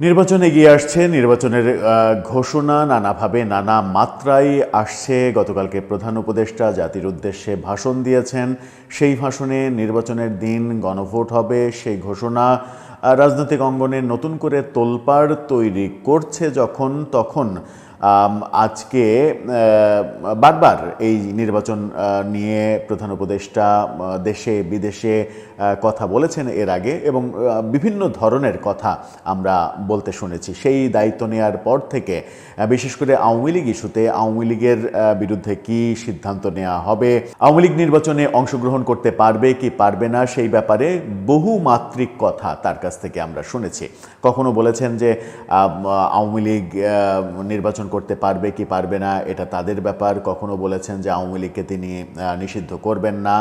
নির্বাচন এগিয়ে আসছে, নির্বাচনের ঘোষণা নানাভাবে নানা মাত্রায় আসছে। গতকালকে প্রধান উপদেষ্টা জাতির উদ্দেশ্যে ভাষণ দিয়েছেন। সেই ভাষণে নির্বাচনের দিন গণভোট হবে, সেই ঘোষণা রাজনৈতিক অঙ্গনে নতুন করে তোলপাড় তৈরি করছে যখন, তখন আজকে বারবার এই নির্বাচন নিয়ে প্রধান উপদেষ্টা দেশে বিদেশে কথা বলেছেন এর আগে এবং বিভিন্ন ধরনের কথা আমরা বলতে শুনেছি। সেই দায়িত্ব নেওয়ার পর থেকে বিশেষ করে আওয়ামী লীগ ইস্যুতে আওয়ামী লীগের বিরুদ্ধে কি সিদ্ধান্ত নেওয়া হবে আওয়ামী লীগ নির্বাচনে অংশগ্রহণ করতে পারবে কি পারবে না সেই ব্যাপারে বহু মাত্রিক কথা তার কাছ থেকে আমরা শুনেছি। কখনো বলেছেন যে আওয়ামী লীগ আহ, নির্বাচন করতে পারবে কি পারবে না, এটা তাদের ব্যাপার। কখনো বলেছেন যে আওয়ামী লীগকে তিনি নিষিদ্ধ করবেন না।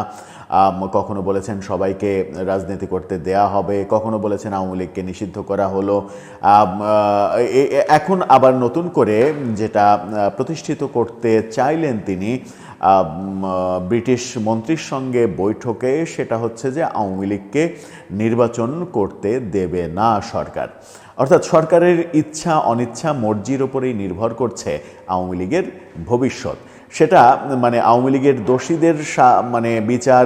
কখনো বলেছেন সবাইকে রাজনীতি করতে দেয়া হবে। কখনো বলেছেন আওয়ামী লীগকে নিষিদ্ধ করা হলো। এখন আবার নতুন করে যেটা প্রতিষ্ঠিত করতে চাইলেন তিনি ব্রিটিশ মন্ত্রীর সঙ্গে বৈঠকে, সেটা হচ্ছে যে আওয়ামী লীগকে নির্বাচন করতে দেবে না সরকার। অর্থাৎ সরকারের ইচ্ছা, অনিচ্ছা, মর্জির ওপরেই নির্ভর করছে আওয়ামী লীগের ভবিষ্যৎ। সেটা মানে আওয়ামী লীগের দোষীদের মানে বিচার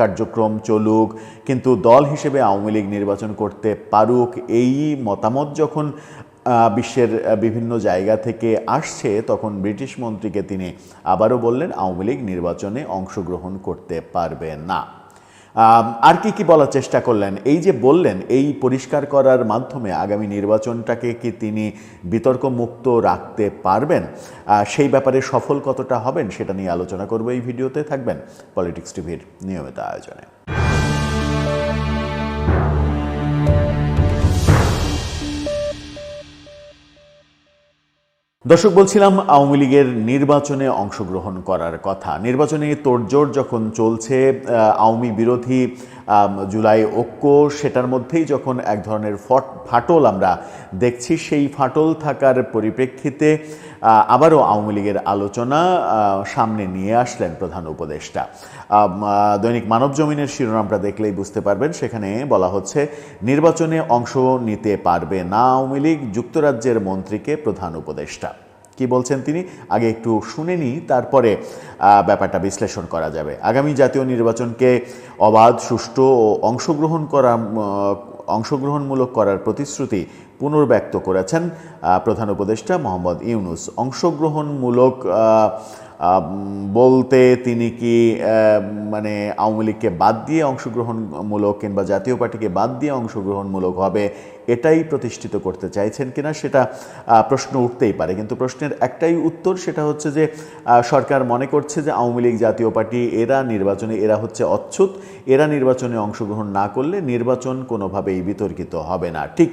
কার্যক্রম চলুক, কিন্তু দল হিসেবে আওয়ামী লীগ নির্বাচন করতে পারুক, এই মতামত যখন বিশ্বের বিভিন্ন জায়গা থেকে আসছে, তখন ব্রিটিশ মন্ত্রীকে তিনি আবারও বললেন, আওয়ামী লীগ নির্বাচনে অংশগ্রহণ করতে পারবে না। আর কি কি বলার চেষ্টা করলেন? এই যে বললেন, এই পরিষ্কার করার মাধ্যমে আগামী নির্বাচনটাকে কি তিনি বিতর্ক মুক্ত রাখতে পারবেন? সেই ব্যাপারে সফল কতটা হবেন সেটা নিয়ে আলোচনা করব এই ভিডিওতে। থাকবেন পলিটিক্স টিভির নিয়মিত আয়োজনে। দর্শক বলছিলাম আওয়ামী লীগের নির্বাচনে অংশগ্রহণ করার কথা। নির্বাচনে তোড়জোড় যখন চলছে আওয়ামী বিরোধী জুলাই ঐক্য, সেটার মধ্যেই যখন এক ধরনের ফট, ফাটল আমরা দেখছি, সেই ফাটল থাকার পরিপ্রেক্ষিতে আবারও আওয়ামী লীগের আলোচনা সামনে নিয়ে আসলেন প্রধান উপদেষ্টা। দৈনিক মানব জমিনের শিরোনামটা দেখলেই বুঝতে পারবেন, সেখানে বলা হচ্ছে, নির্বাচনে অংশ নিতে পারবে না আওয়ামী লীগ, যুক্তরাজ্যের মন্ত্রীকে প্রধান উপদেষ্টা। কি বলছেন তিনি? আগে একটু শুনে নিই, তারপরে ব্যাপারটা বিশ্লেষণ করা যাবে। আগামী জাতীয় নির্বাচনকে অবাধ, সুষ্ঠু ও অংশগ্রহণ করা অংশগ্রহণমূলক করার প্রতিশ্রুতি পুনর্ব্যক্ত করেছেন প্রধান উপদেষ্টা মোহাম্মদ ইউনুস। অংশগ্রহণমূলক বলতে তিনি কি মানে আওয়ামী লীগকে বাদ দিয়ে অংশগ্রহণমূলক কিংবা জাতীয় পার্টিকে বাদ দিয়ে অংশগ্রহণমূলক হবে এটাই প্রতিষ্ঠিত করতে চাইছেন কিনা সেটা প্রশ্ন উঠতেই পারে। কিন্তু প্রশ্নের একটাই উত্তর সেটা হচ্ছে যে সরকার মনে করছে যে আওয়ামী লীগ জাতীয় পার্টি, এরা নির্বাচনে, এরা হচ্ছে অচ্ছুত, এরা নির্বাচনে অংশগ্রহণ না করলে নির্বাচন কোনোভাবেই বিতর্কিত হবে না। ঠিক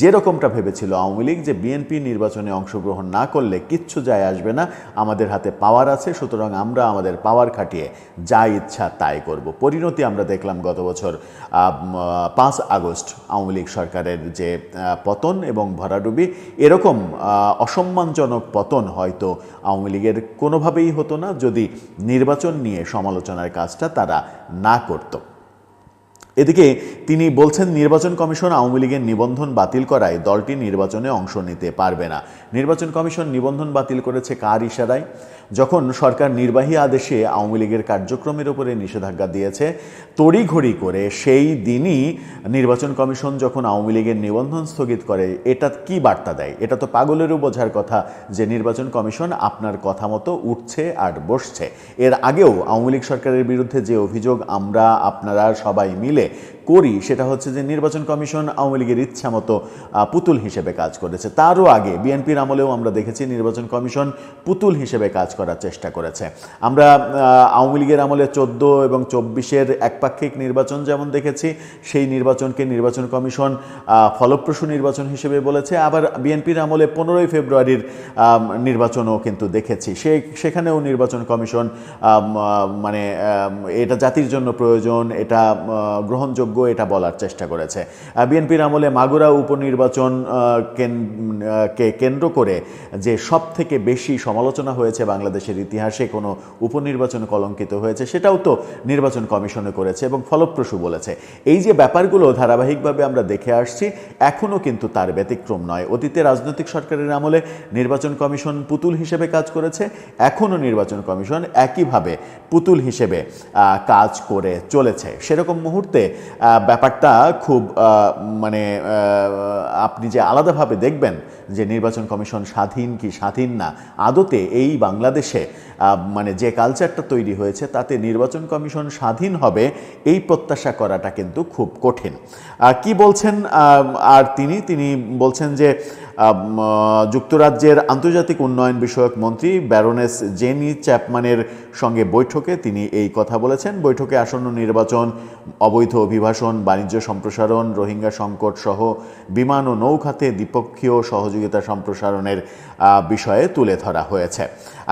যেরকমটা ভেবেছিল আওয়ামী লীগ যে বিএনপি নির্বাচনে অংশগ্রহণ না করলে কিচ্ছু যায় আসবে না, আমাদের হাতে পাওয়ার আছে, সুতরাং আমরা আমাদের পাওয়ার খাটিয়ে যা ইচ্ছা তাই করব। পরিণতি আমরা দেখলাম গত বছর পাঁচ আগস্ট আওয়ামী লীগ সরকারের যে পতন এবং ভরাডুবি এরকম অসম্মানজনক পতন হয়তো আওয়ামী লীগের কোনোভাবেই হতো না যদি নির্বাচন নিয়ে সমালোচনার কাজটা তারা না করতো। এদিকে তিনি বলছেন, নির্বাচন কমিশন আওয়ামী লীগের নিবন্ধন বাতিল করায় দলটি নির্বাচনে অংশ নিতে পারবে না। নির্বাচন কমিশন নিবন্ধন বাতিল করেছে কার ইশারায়? যখন সরকার নির্বাহী আদেশে আওয়ামী লীগের কার্যক্রমের উপরে নিষেধাজ্ঞা দিয়েছে, তড়িঘড়ি করে সেই দিনই নির্বাচন কমিশন যখন আওয়ামী লীগের নিবন্ধন স্থগিত করে, এটা কি বার্তা দেয়? এটা তো পাগলেরও বোঝার কথা যে নির্বাচন কমিশন আপনার কথা মতো উঠছে আর বসছে। এর আগেও আওয়ামী লীগ সরকারের বিরুদ্ধে যে অভিযোগ, আমরা, আপনারা সবাই মিলে করি সেটা হচ্ছে যে নির্বাচন কমিশন আওয়ামী লীগের ইচ্ছা মতো পুতুল হিসেবে কাজ করেছে। তারও আগে বিএনপির আমলেও আমরা দেখেছি নির্বাচন কমিশন পুতুল হিসেবে কাজ করার চেষ্টা করেছে। আমরা আওয়ামী লীগের আমলে চোদ্দ এবং চব্বিশের একপাক্ষিক নির্বাচন যেমন দেখেছি সেই নির্বাচনকে নির্বাচন কমিশন ফলপ্রসূ নির্বাচন হিসেবে বলেছে। আবার বিএনপির আমলে পনেরোই ফেব্রুয়ারির নির্বাচনও কিন্তু দেখেছি। সে সেখানেও নির্বাচন কমিশন মানে এটা জাতির জন্য প্রয়োজন এটা আহ, গ্রহণযোগ্য এটা বলার চেষ্টা করেছে। বিএনপির আমলে মাগুরা উপনির্বাচন কে কেন্দ্র করে যে সব থেকে বেশি সমালোচনা হয়েছে বাংলাদেশের ইতিহাসে কোনো উপনির্বাচন কলঙ্কিত হয়েছে সেটাও তো নির্বাচন কমিশনে করেছে এবং ফলপ্রসূ বলেছে। এই যে ব্যাপারগুলো ধারাবাহিকভাবে আমরা দেখে আসছি এখনও কিন্তু তার ব্যতিক্রম নয়। অতীতে রাজনৈতিক সরকারের আমলে নির্বাচন কমিশন পুতুল হিসেবে কাজ করেছে এখনও নির্বাচন কমিশন একইভাবে পুতুল হিসেবে কাজ করে চলেছে। সেরকম মুহূর্তে ব্যাপারটা খুব মানে আপনি যে আলাদাভাবে দেখবেন যে নির্বাচন কমিশন স্বাধীন কি স্বাধীন না, আদতে এই বাংলাদেশে মানে যে কালচারটা তৈরি হয়েছে তাতে নির্বাচন কমিশন স্বাধীন হবে, এই প্রত্যাশা করাটা কিন্তু খুব কঠিন। কি বলছেন আর তিনি? তিনি বলছেন যে যুক্তরাজ্যের আন্তর্জাতিক উন্নয়ন বিষয়ক মন্ত্রী ব্যারোনেস জেনি চ্যাপম্যানের সঙ্গে বৈঠকে তিনি এই কথা বলেছেন। বৈঠকে আসন্ন নির্বাচন, অবৈধ অভিবাসন, বাণিজ্য সম্প্রসারণ, রোহিঙ্গা সংকট সহ বিমান ও নৌখাতে দ্বিপক্ষীয় সহযোগিতা সম্প্রসারণের বিষয়ে তুলে ধরা হয়েছে।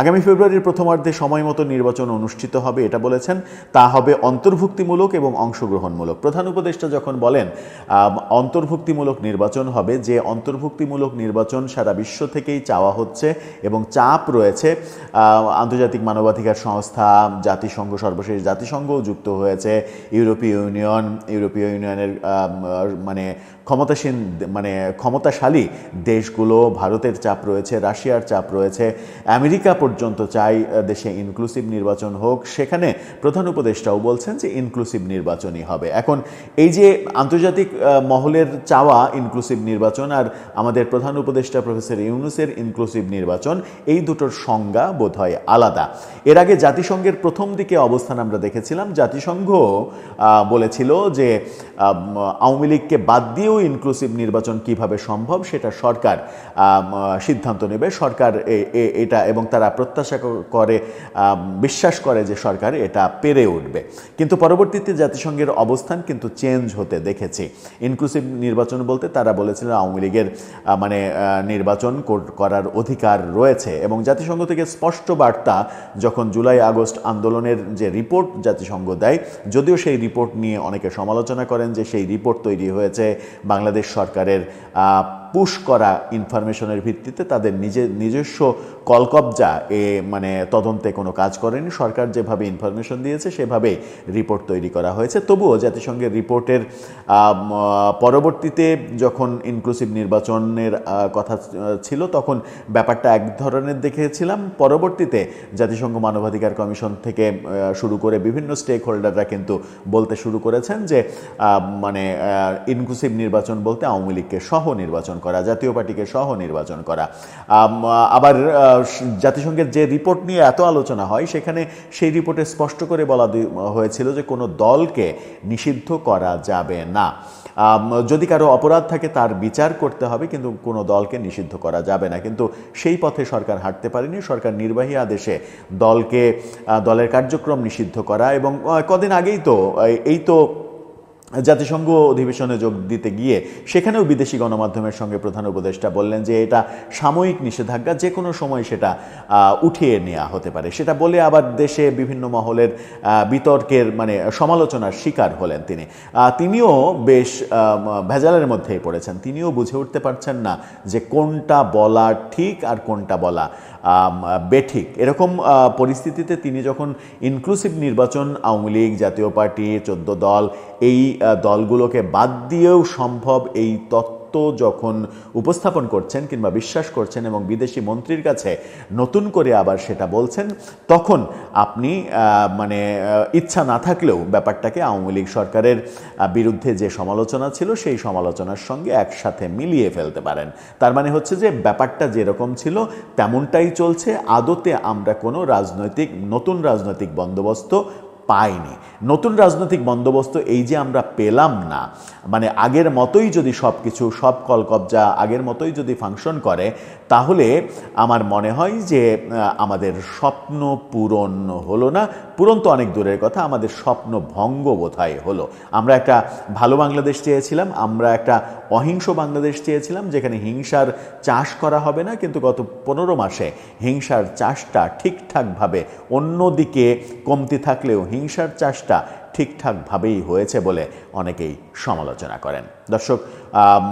আগামী ফেব্রুয়ারির প্রথমার্ধে সময় মতো নির্বাচন অনুষ্ঠিত হবে এটা বলেছেন। তা হবে অন্তর্ভুক্তিমূলক এবং অংশগ্রহণমূলক। প্রধান উপদেষ্টা যখন বলেন অন্তর্ভুক্তিমূলক নির্বাচন হবে, যে অন্তর্ভুক্তিমূলক নির্বাচন সারা বিশ্ব থেকেই চাওয়া হচ্ছে এবং চাপ রয়েছে। আন্তর্জাতিক মানবাধিকার সংস্থা, জাতিসংঘ, সর্বশেষ জাতিসংঘও যুক্ত হয়েছে। ইউরোপীয় ইউনিয়ন, ইউরোপীয় ইউনিয়নের মানে ক্ষমতাসীন মানে ক্ষমতাশালী দেশগুলো, ভারতের চাপ রয়েছে, রাশিয়ার চাপ রয়েছে। আমেরিকা পর্যন্ত চাই দেশে ইনক্লুসিভ নির্বাচন হোক। সেখানে প্রধান উপদেষ্টাও বলছেন যে ইনক্লুসিভ নির্বাচনই হবে। এখন এই যে আন্তর্জাতিক মহলের চাওয়া ইনক্লুসিভ নির্বাচন আর আমাদের প্রধান উপদেষ্টা প্রফেসর ইউনুসের ইনক্লুসিভ নির্বাচন, এই দুটোর সংজ্ঞা বোধহয় আলাদা। এর আগে জাতিসংঘের প্রথম দিকে অবস্থান আমরা দেখেছিলাম। জাতিসংঘ বলেছিল যে আওয়ামী লীগকে বাদ দিয়েও ইনক্লুসিভ নির্বাচন কীভাবে সম্ভব সেটা সরকার সিদ্ধান্ত নেবে। সরকার এটা এবং তারা প্রত্যাশা করে বিশ্বাস করে যে সরকার এটা পেরে উঠবে। কিন্তু পরবর্তীতে জাতিসংঘের অবস্থান কিন্তু চেঞ্জ হতে দেখেছি। ইনক্লুসিভ নির্বাচন বলতে তারা বলেছিলেন আওয়ামী লীগের মানে নির্বাচন করার অধিকার রয়েছে এবং জাতিসংঘ থেকে স্পষ্ট বার্তা যখন জুলাই আগস্ট আন্দোলনের যে রিপোর্ট জাতিসংঘ দেয়, যদিও সেই রিপোর্ট নিয়ে অনেকে সমালোচনা করেন যে সেই রিপোর্ট তৈরি হয়েছে বাংলাদেশ সরকারের পুশ করা ইনফরমেশনের ভিত্তিতে তাদের নিজে, নিজস্ব কলকবজা এ মানে তদন্তে কোনো কাজ করেনি। সরকার যেভাবে ইনফরমেশন দিয়েছে সেভাবেই রিপোর্ট তৈরি করা হয়েছে। তবুও জাতিসংঘের রিপোর্টের পরবর্তীতে যখন ইনক্লুসিভ নির্বাচনের কথা ছিল, তখন ব্যাপারটা এক ধরনের দেখেছিলাম। পরবর্তীতে জাতিসংঘ মানবাধিকার কমিশন থেকে শুরু করে বিভিন্ন স্টেক হোল্ডাররা কিন্তু বলতে শুরু করেছেন যে মানে ইনক্লুসিভ নির্বাচন বলতে আওয়ামী লীগকে সহ নির্বাচন করা, জাতীয় পার্টিকে সহ নির্বাচন করা। আবার জাতিসংঘের যে রিপোর্ট নিয়ে এত আলোচনা হয়, সেখানে সেই রিপোর্টে স্পষ্ট করে বলা হয়েছিল যে কোনো দলকে নিষিদ্ধ করা যাবে না। যদি কারও অপরাধ থাকে, তার বিচার করতে হবে, কিন্তু কোনো দলকে নিষিদ্ধ করা যাবে না। কিন্তু সেই পথে সরকার হাঁটতে পারেনি। সরকার নির্বাহী আদেশে দলকে দলের কার্যক্রম নিষিদ্ধ করা এবং কদিন আগেই তো এই তো জাতিসংঘ অধিবেশনে যোগ দিতে গিয়ে সেখানেও বিদেশি গণমাধ্যমের সঙ্গে প্রধান উপদেষ্টা বললেন যে এটা সাময়িক নিষেধাজ্ঞা, যে কোনো সময় সেটা উঠিয়ে নেওয়া হতে পারে। সেটা বলে আবার দেশে বিভিন্ন মহলের বিতর্কের মানে সমালোচনার শিকার হলেন তিনি। তিনিও বেশ ভেজালের মধ্যেই পড়েছেন। তিনিও বুঝে উঠতে পারছেন না যে কোনটা বলা ঠিক আর কোনটা বলা বেঠিক। এরকম পরিস্থিতিতে তিনি যখন ইনক্লুসিভ নির্বাচন, আওয়ামী লীগ, জাতীয় পার্টি, চোদ্দ দল, এই দলগুলোকে বাদ দিয়েও সম্ভব এই তত্ত্ব যখন উপস্থাপন করছেন কিংবা বিশ্বাস করছেন এবং বিদেশি মন্ত্রীর কাছে নতুন করে আবার সেটা বলছেন, তখন আপনি মানে ইচ্ছা না থাকলেও ব্যাপারটাকে আওয়ামী লীগ সরকারের বিরুদ্ধে যে সমালোচনা ছিল সেই সমালোচনার সঙ্গে একসাথে মিলিয়ে ফেলতে পারেন। তার মানে হচ্ছে যে ব্যাপারটা যেরকম ছিল তেমনটাই চলছে। আদতে আমরা কোনো রাজনৈতিক, নতুন রাজনৈতিক বন্দোবস্ত পাইনি। নতুন রাজনৈতিক বন্দোবস্ত এই যে আমরা পেলাম না মানে আগের মতোই যদি সব কিছু সব কলকবজা আগের মতোই যদি ফাংশন করে তাহলে আমার মনে হয় যে আমাদের স্বপ্ন পূরণ হলো না। পূরণ তো অনেক দূরের কথা, আমাদের স্বপ্ন ভঙ্গ বোধহয় হলো। আমরা একটা ভালো বাংলাদেশ চেয়েছিলাম, আমরা একটা অহিংস বাংলাদেশ চেয়েছিলাম, যেখানে হিংসার চাষ করা হবে না, কিন্তু গত পনেরো মাসে হিংসার চাষটা ঠিকঠাকভাবে অন্যদিকে কমতি থাকলেও হিংসার চাষটা ঠিকঠাকভাবেই হয়েছে বলে অনেকেই সমালোচনা করেন। দর্শক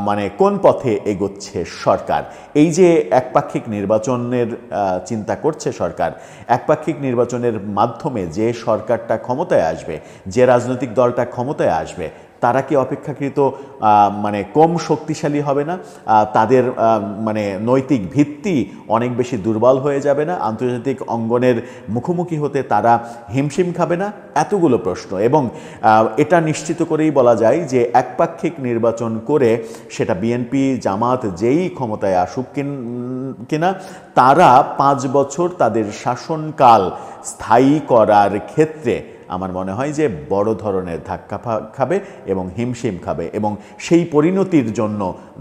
মানে কোন পথে এগোচ্ছে সরকার? এই যে একপাক্ষিক নির্বাচনের চিন্তা করছে সরকার, একপাক্ষিক নির্বাচনের মাধ্যমে যে সরকারটা ক্ষমতায় আসবে, যে রাজনৈতিক দলটা ক্ষমতায় আসবে তারা কি অপেক্ষাকৃত মানে কম শক্তিশালী হবে না? তাদের মানে নৈতিক ভিত্তি অনেক বেশি দুর্বল হয়ে যাবে না? আন্তর্জাতিক অঙ্গনের মুখোমুখি হতে তারা হিমশিম খাবে না? এতগুলো প্রশ্ন। এবং এটা নিশ্চিত করেই বলা যায় যে একপাক্ষিক নির্বাচন করে সেটা বিএনপি, জামাত যেই ক্ষমতায় আসুক কিন- তারা পাঁচ বছর তাদের শাসনকাল স্থায়ী করার ক্ষেত্রে আমার মনে হয় যে বড় ধরনের ধাক্কা খাবে এবং হিমশিম খাবে এবং সেই পরিণতির জন্য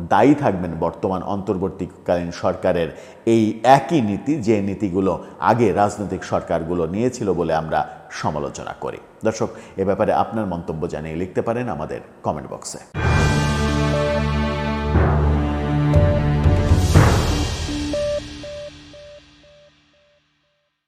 দায়ী থাকবেন বর্তমান অন্তর্বর্তীকালীন সরকারের এই একই নীতি, যে নীতিগুলো আগে রাজনৈতিক সরকারগুলো নিয়েছিল বলে আমরা সমালোচনা করি। দর্শক, এ ব্যাপারে আপনার মন্তব্য জানিয়ে লিখতে পারেন আমাদের কমেন্ট বক্সে।